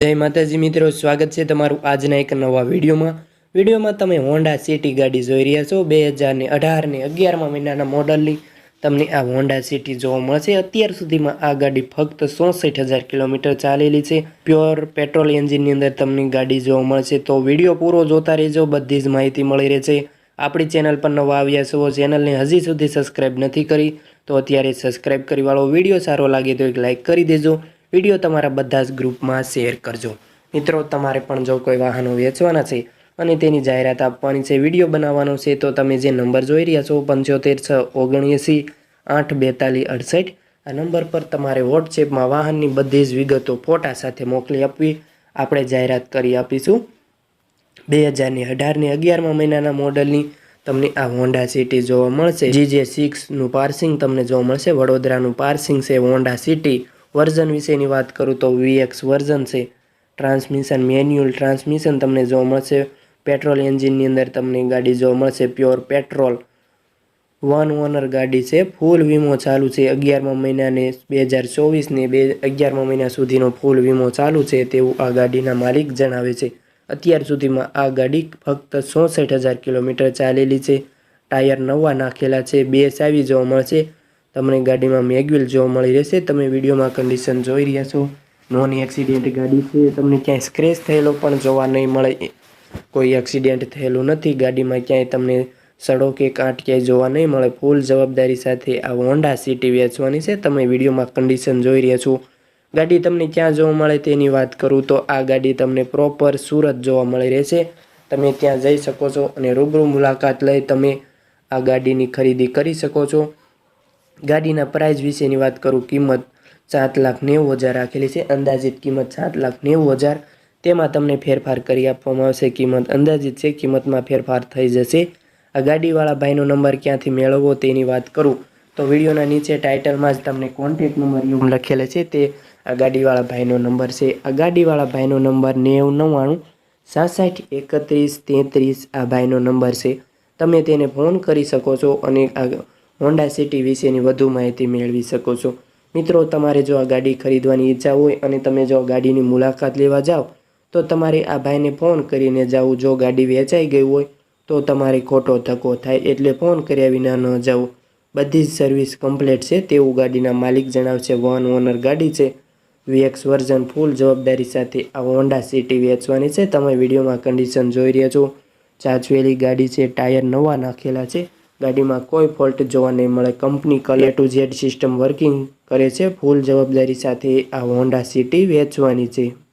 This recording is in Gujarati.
જય માતાજી મિત્રો, સ્વાગત છે તમારું આજના એક નવા વિડીયોમાં. વિડીયોમાં તમે હોન્ડા સિટી ગાડી જોઈ રહ્યા છો. બે હજારને અઢારને અગિયારમાં મહિનાના મોડલની તમને આ હોન્ડા સિટી જોવા મળશે. અત્યાર સુધીમાં આ ગાડી ફક્ત ચોસઠ હજાર કિલોમીટર ચાલેલી છે. પ્યોર પેટ્રોલ એન્જિનની અંદર તમને ગાડી જોવા મળશે. તો વીડિયો પૂરો જોતા રહેજો, બધી જ માહિતી મળી રહેશે. આપણી ચેનલ પર નવા આવ્યા છો, ચેનલને હજી સુધી સબસ્ક્રાઈબ નથી કરી, તો અત્યારે સબસ્ક્રાઇબ કરી વાળો. વીડિયો સારો લાગે તો એક લાઇક કરી દેજો. વીડિયો તમારા બધા જ ગ્રુપમાં શેર કરજો. મિત્રો, તમારે પણ જો કોઈ વાહનો વેચવાના છે અને તેની જાહેરાત આપવાની છે, વીડિયો બનાવવાનો છે, તો તમે જે નંબર જોઈ રહ્યા છો, પંચોતેર છ ઓગણએંસી આઠ બેતાલીસ અડસઠ, આ નંબર પર તમારે વોટ્સએપમાં વાહનની બધી જ વિગતો ફોટા સાથે મોકલી આપવી. આપણે જાહેરાત કરી આપીશું. બે હજારની અઢારની અગિયારમા મહિનાના મોડલની તમને આ હોન્ડા સિટી જોવા મળશે. જીજે સિક્સનું પાર્સિંગ તમને જોવા મળશે. વડોદરાનું પાર્સિંગ છે હોન્ડા સિટી વર્ઝન વિશેની વાત કરું તો વીએક્સ વર્ઝન છે. ટ્રાન્સમિશન મેન્યુઅલ ટ્રાન્સમિશન તમને જોવા મળશે પેટ્રોલ એન્જિનની અંદર તમને ગાડી જોવા મળશે પ્યોર પેટ્રોલ વન ઓનર ગાડી છે ફૂલ વીમો ચાલુ છે. અગિયારમા મહિનાને બે હજાર ચોવીસને બે, અગિયારમા મહિના સુધીનો ફૂલ વીમો ચાલુ છે તેવું આ ગાડીના માલિક જણાવે છે. અત્યાર સુધીમાં આ ગાડી ફક્ત ચોસઠ હજાર કિલોમીટર ચાલેલી છે. ટાયર નવા નાખેલા છે, બે ચાવી જોવા મળશે તમને ગાડીમાં મેગ્યુલ જોવા મળી રહેશે, તમે વિડીયોમાં કન્ડિશન જોઈ રહ્યા છો. નોન એક્સિડેન્ટ ગાડી છે, તમને ક્યાંય સ્ક્રેચ થયેલો પણ જોવા નહીં મળે. કોઈ એક્સિડન્ટ થયેલું નથી, ગાડીમાં ક્યાંય તમને સડો કે કાંટ ક્યાંય જોવા નહીં મળે. ફૂલ જવાબદારી સાથે આ હોન્ડા સિટી વેચવાની છે, તમે વિડીયોમાં કન્ડિશન જોઈ રહ્યા છો. ગાડી તમને ક્યાં જોવા મળે તેની વાત કરું તો આ ગાડી તમને પ્રોપર સુરત જોવા મળી રહેશે. તમે ત્યાં જઈ શકો છો અને રૂબરૂ મુલાકાત લઈ તમે આ ગાડીની ખરીદી કરી શકો છો. ગાડીના પ્રાઇસ વિશેની વાત કરું, કિંમત સાત લાખ નેવું હજાર રાખેલી છે. અંદાજિત કિંમત સાત લાખ નેવું હજાર. તેમાં તમને ફેરફાર કરી આપવામાં આવશે. કિંમત અંદાજિત છે. કિંમતમાં ફેરફાર થઈ જશે. આ ગાડીવાળા ભાઈનો નંબર ક્યાંથી મેળવવો તેની વાત કરું. તો વિડીયોના નીચે ટાઇટલમાં જ તમને કોન્ટેક નંબર યુમ લખેલો છે. તે આ ગાડીવાળા ભાઈનો નંબર છે. આ ગાડીવાળા ભાઈનો નંબર નેવું નવ્વાણું, સાસઠ, એકત્રીસ, તેત્રીસ આ ભાઈનો નંબર છે. તમે તેને ફોન કરી શકો છો અને આ હોન્ડા સિટી વિશેની વધુ માહિતી મેળવી શકો છો. મિત્રો, તમારે જો આ ગાડી ખરીદવાની ઈચ્છા હોય અને તમે જો ગાડીની મુલાકાત લેવા જાઓ, તો તમારે આ ભાઈને ફોન કરીને જાવું. જો ગાડી વેચાઈ ગઈ હોય, તો તમારે ખોટો ધક્કો થાય એટલે ફોન કર્યા વિના ન જવું. બધી જ સર્વિસ કમ્પ્લીટ છે તેવું ગાડીના માલિક જણાવશે. વન ઓનર ગાડી છે. વીએક્સ વર્ઝન ફૂલ જવાબદારી સાથે આ હોન્ડા સિટી વેચવાની છે. તમે વિડીયોમાં કન્ડિશન જોઈ રહ્યા છો. ચાચવેલી ગાડી છે, ટાયર નવા નાખેલા છે. ગાડીમાં કોઈ ફોલ્ટ જોવા નહીં મળે. Company colour to Z system working કરે છે. ફૂલ જવાબદારી સાથે આ હોન્ડા સિટી વેચવાની છે.